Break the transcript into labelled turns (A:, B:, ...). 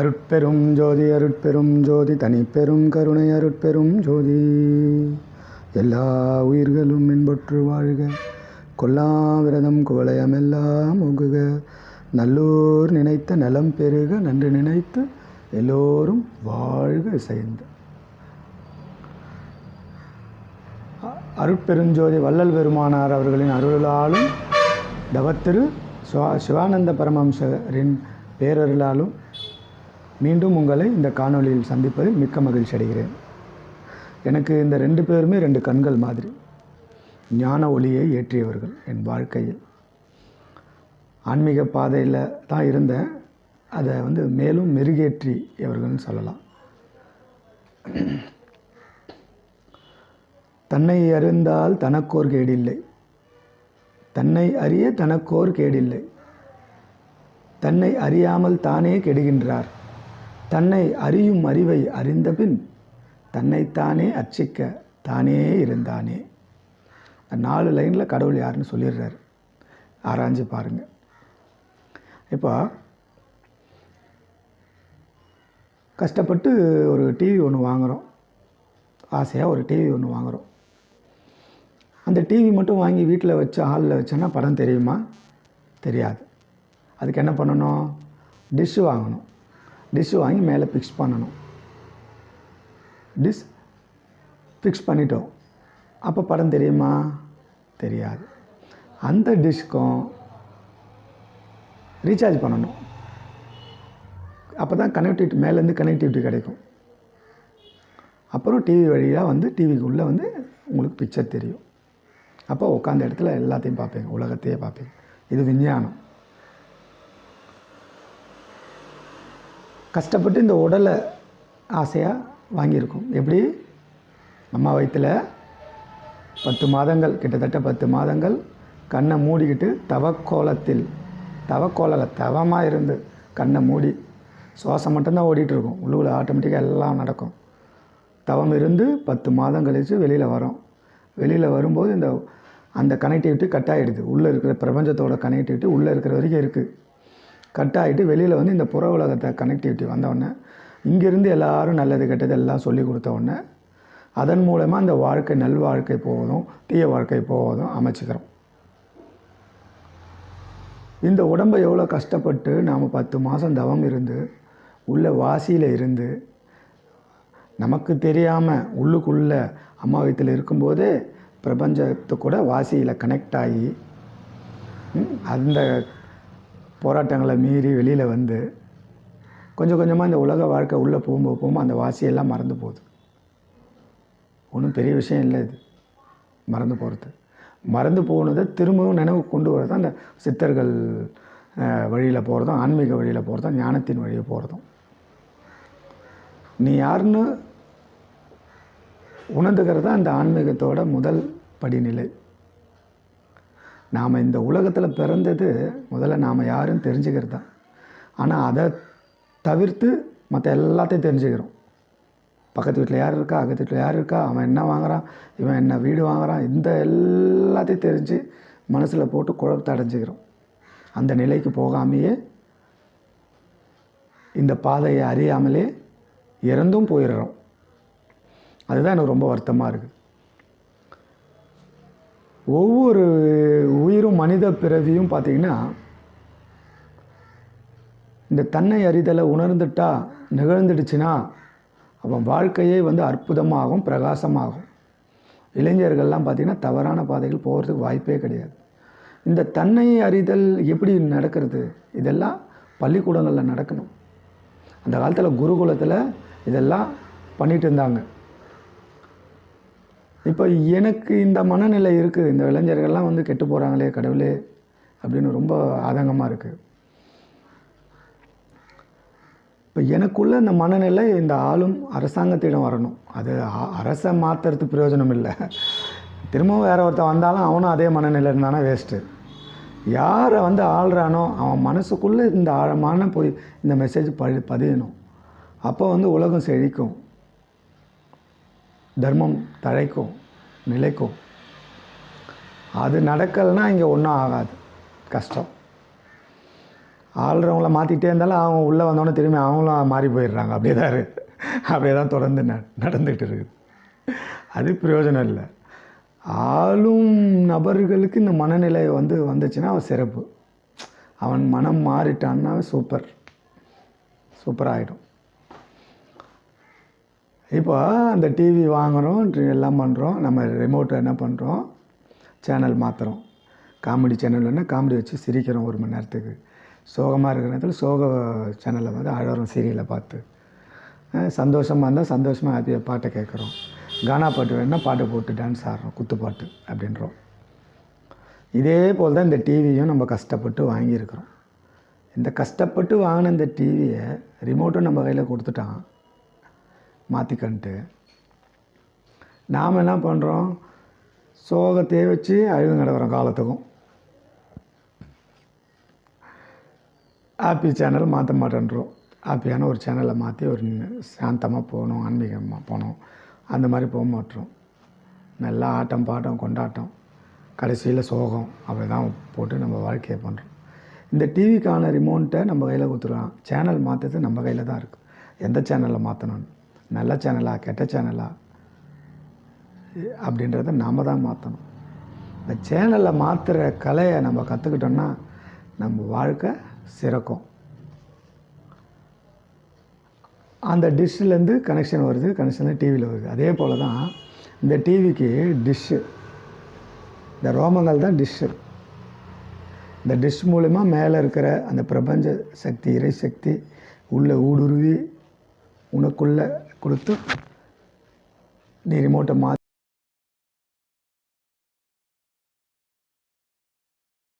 A: அருட்பெரும் ஜோதி அருட்பெரும் ஜோதி தனிப்பெரும் கருணை அருட்பெரும் ஜோதி. எல்லா உயிர்களும் இன்பொற்று வாழ்க. கொல்லா விரதம் குவளையமெல்லாம் ஒகுக நல்லூர் நினைத்த நலம் பெருக. நன்று நினைத்து எல்லோரும் வாழ்க சேர்ந்து அருட்பெருஞ்சோதி வள்ளல் பெருமானார் அவர்களின் அருளாலும் தவத்திரு சிவானந்த பரமம்சரின் பேரருளாலும் மீண்டும் உங்களை இந்த காணொளியில் சந்திப்பதில் மிக்க மகிழ்ச்சி அடைகிறேன். எனக்கு இந்த ரெண்டு பேருமே ரெண்டு கண்கள் மாதிரி. ஞான ஒளியை ஏற்றியவர்கள் என் வாழ்க்கையில். ஆன்மீக பாதையில் தான் இருந்தேன். அதை வந்து மேலும் மெருகேற்றியவர்கள்னு சொல்லலாம். தன்னை அறிந்தால் தனக்கோர் கேடில்லை. தன்னை அறிய தனக்கோர் கேடில்லை. தன்னை அறியாமல் தானே கெடுகின்றார். தன்னை அறியும் அறிவை அறிந்தபின் தன்னைத்தானே அர்ச்சிக்க தானே இருந்தானே. நாலு லைனில் கடவுள் யாருன்னு சொல்லிடுறாரு. ஆராய்ஞ்சு பாருங்கள் இப்போ கஷ்டப்பட்டு ஒரு டிவி ஒன்று வாங்குகிறோம் ஆசையாக ஒரு டிவி ஒன்று வாங்குகிறோம் அந்த டிவி மட்டும் வாங்கி வீட்டில் வச்சு ஹாலில் வச்சோன்னா படம் தெரியுமா? தெரியாது. அதுக்கு என்ன பண்ணணும்? டிஷ்ஷு வாங்கணும். டிஷ்ஷு வாங்கி மேலே ஃபிக்ஸ் பண்ணணும். டிஷ் ஃபிக்ஸ் பண்ணிட்டோம். அப்போ படம் தெரியுமா? தெரியாது. அந்த டிஷ்க்கும் ரீசார்ஜ் பண்ணணும். அப்போ தான் கனெக்டிவிட்டி மேலேருந்து கனெக்டிவிட்டி கிடைக்கும். அப்புறம் டிவி வழியாக வந்து டிவிக்குள்ளே வந்து உங்களுக்கு பிக்சர் தெரியும். அப்போ உட்காந்த இடத்துல எல்லாத்தையும் பார்ப்பீங்க உலகத்தையே பார்ப்பீங்க இது விஞ்ஞானம். கஷ்டப்பட்டு இந்த உடலை ஆசையாக வாங்கியிருக்கோம். எப்படி? அம்மா வயிற்றில் பத்து மாதங்கள் கிட்டத்தட்ட பத்து மாதங்கள் கண்ணை மூடிக்கிட்டு தவக்கோலத்தில் தவக்கோலத்தில் தவமாக இருந்து கண்ணை மூடி சுவாசம் மட்டும்தான் ஓடிட்டுருக்கும் உள்ளுக்குள்ள ஆட்டோமேட்டிக்காக எல்லாம் நடக்கும். தவம் இருந்து பத்து மாதம் கழித்து வெளியில் வரோம். வெளியில் வரும்போது இந்த அந்த கனெக்டிவிட்டி கட் ஆகிடுது உள்ளே இருக்கிற பிரபஞ்சத்தோட கனெக்டிவிட்டி உள்ளே இருக்கிற வரைக்கும் இருக்குது கட் ஆகிட்டு வெளியில் வந்து இந்த புற உலகத்தை கனெக்டிவிட்டி வந்தவுடனே இங்கேருந்து எல்லோரும் நல்லது கெட்டது எல்லாம் சொல்லி கொடுத்த உடனே அதன் மூலமாக அந்த வாழ்க்கை நல் வாழ்க்கை போவதும் தீய வாழ்க்கை போவதும் அமைச்சிக்கிறோம். இந்த உடம்பை எவ்வளோ கஷ்டப்பட்டு நாம் பத்து மாதம் தவம் இருந்து உள்ள வாசியில் இருந்து நமக்கு தெரியாமல் உள்ளுக்குள்ளே அம்மா வயிற்றில் இருக்கும்போதே பிரபஞ்சத்து கூட வாசியில் கனெக்ட் ஆகி அந்த போராட்டங்களை மீறி வெளியில் வந்து கொஞ்சம் கொஞ்சமாக இந்த உலக வாழ்க்கை உள்ளே போகும்போது போகும்போது அந்த வாசியெல்லாம் மறந்து போகுது. ஒன்றும் பெரிய விஷயம் இல்லை இது. மறந்து போகிறது மறந்து போனதை திரும்பவும் நினைவு கொண்டு வரது அந்த சித்தர்கள் வழியில் போகிறதும் ஆன்மீக வழியில் போகிறதும் ஞானத்தின் வழியில் போகிறதும் நீ யாருன்னு உணர்ந்துக்கிறது தான் அந்த ஆன்மீகத்தோட முதல் படிநிலை. நாம் இந்த உலகத்தில் பிறந்தது முதல்ல நாம் யாரும் தெரிஞ்சுக்கிறது தான். ஆனால் அதை தவிர்த்து மற்ற எல்லாத்தையும் தெரிஞ்சுக்கிறோம். பக்கத்து வீட்டில் யார் இருக்கா? அக்கத்து வீட்டில் யார் இருக்கா? அவன் என்ன வாங்குகிறான் இவன் என்ன வீடு வாங்குறான்? இந்த எல்லாத்தையும் தெரிஞ்சு மனசில் போட்டு குழப்பத்தை அடைஞ்சிக்கிறோம். அந்த நிலைக்கு போகாமையே இந்த பாதையை அறியாமலே இறந்தும் போயிடுறோம். அதுதான் எனக்கு ரொம்ப வருத்தமாக இருக்குது ஒவ்வொரு உயிரும் மனித பிறவியும் பார்த்திங்கன்னா இந்த தன்னை அறிதலை உணர்ந்துட்டா நிகழ்ந்துடுச்சுன்னா அவன் வாழ்க்கையே வந்து அற்புதமாகும் பிரகாசமாகும். இளைஞர்கள்லாம் பார்த்திங்கன்னா தவறான பாதைகள் போகிறதுக்கு வாய்ப்பே கிடையாது. இந்த தன்னை அறிதல் எப்படி நடக்கிறது? இதெல்லாம் பள்ளிக்கூடங்களில் நடக்கணும். அந்த காலத்தில் குருகுலத்தில் இதெல்லாம் பண்ணிகிட்டு இருந்தாங்க. இப்போ எனக்கு இந்த மனநிலை இருக்குது. இந்த இளைஞர்கள்லாம் வந்து கெட்டு போகிறாங்களே கடவுளே அப்படின்னு ரொம்ப ஆதங்கமாக இருக்குது இப்போ எனக்குள்ளே இந்த மனநிலை இந்த ஆளும் அரசாங்கத்திடம் வரணும். அது அரசை மாற்றுறது பிரயோஜனம் இல்லை. திரும்பவும் வேறு ஒருத்தன் வந்தாலும் அவனும் அதே மனநிலை இருந்தானா வேஸ்ட்டு யாரை வந்து ஆள்றானோ அவன் மனசுக்குள்ளே இந்த ஆழமான போய் இந்த மெசேஜ் பதியணும். அப்போ வந்து உலகம் செழிக்கும். தர்மம் தழைக்கும் நிலைக்கும் அது நடக்கலைன்னா இங்கே ஒன்றும் ஆகாது. கஷ்டம். ஆள்றவங்கள மாற்றிக்கிட்டே இருந்தாலும் அவங்க உள்ளே வந்தோடனே திரும்பி அவங்களும் மாறி போயிடுறாங்க. அப்படியே தான் அப்படியே தான் தொடர்ந்து ந நடந்துகிட்டு இருக்குது. அது பிரயோஜனம் இல்லை. ஆளும் நபர்களுக்கு இந்த மனநிலை வந்து வந்துச்சுன்னா அவன் சிறப்பு. அவன் மனம் மாறிட்டான்னா சூப்பர் சூப்பர். ஆகிடும் இப்போ அந்த டிவி வாங்குகிறோம் எல்லாம் பண்ணுறோம் நம்ம ரிமோட்டை என்ன பண்ணுறோம் சேனல் மாற்றுறோம் காமெடி சேனல்னா காமெடி வச்சு சிரிக்கிறோம் ஒரு மணி நேரத்துக்கு. சோகமாக இருக்கிற நேரத்தில் சோக சேனலில் வந்து அழகிறோம் சீரியலை பார்த்து. சந்தோஷமாக இருந்தால் சந்தோஷமாக ஹாப்பியாக பாட்டை கேட்குறோம். கானா பாட்டு வேணுன்னா பாட்டை போட்டு டான்ஸ் ஆடுறோம் குத்துப்பாட்டு அப்படின்றோம். இதே போல் தான் இந்த டிவியும் நம்ம கஷ்டப்பட்டு வாங்கியிருக்கிறோம். இந்த கஷ்டப்பட்டு வாங்கின இந்த டிவியை ரிமோட்டும் நம்ம கையில் கொடுத்துட்டான் மாற்றிக்கன்ட்டு நாம் என்ன பண்ணுறோம் சோகத்தையே வச்சு அழுது கிடக்கிறோம் காலத்துக்கும். ஹாப்பி சேனல் மாற்ற மாட்டேன்றோம். ஹாப்பியான ஒரு சேனலை மாற்றி ஒரு சாந்தமாக போகணும் ஆன்மீகமாக போகணும். அந்த மாதிரி போக மாட்டோம். நல்லா ஆட்டம் பாட்டம் கொண்டாட்டம். கடைசியில் சோகம். அப்படி தான் போட்டு நம்ம வாழ்க்கையை பண்ணுறோம் இந்த டிவிக்கான ரிமோண்ட்டை நம்ம கையில் கொடுத்துருவோம் சேனல் மாற்றுறது நம்ம கையில் தான் இருக்குது எந்த சேனலில் மாற்றணும்னு நல்ல சேனலா கெட்ட சேனலா அப்படின்றத நாம் தான் மாற்றணும் இந்த சேனலில் மாற்றுற கலையை நம்ம கற்றுக்கிட்டோம்னா நம்ம வாழ்க்கை சிறக்கும். அந்த டிஷ்ஷுலேருந்து கனெக்ஷன் வருது கனெக்ஷன் டிவியில் வருது. அதே போல் தான் இந்த டிவிக்கு டிஷ்ஷு இந்த ரோமங்கள் தான் டிஷ்ஷு இந்த டிஷ் மூலிமா மேலே இருக்கிற அந்த பிரபஞ்ச சக்தி இறை சக்தி உள்ளே ஊடுருவி உனக்குள்ளே கொடுத்து நீ ரிமோட்டை மாற்றி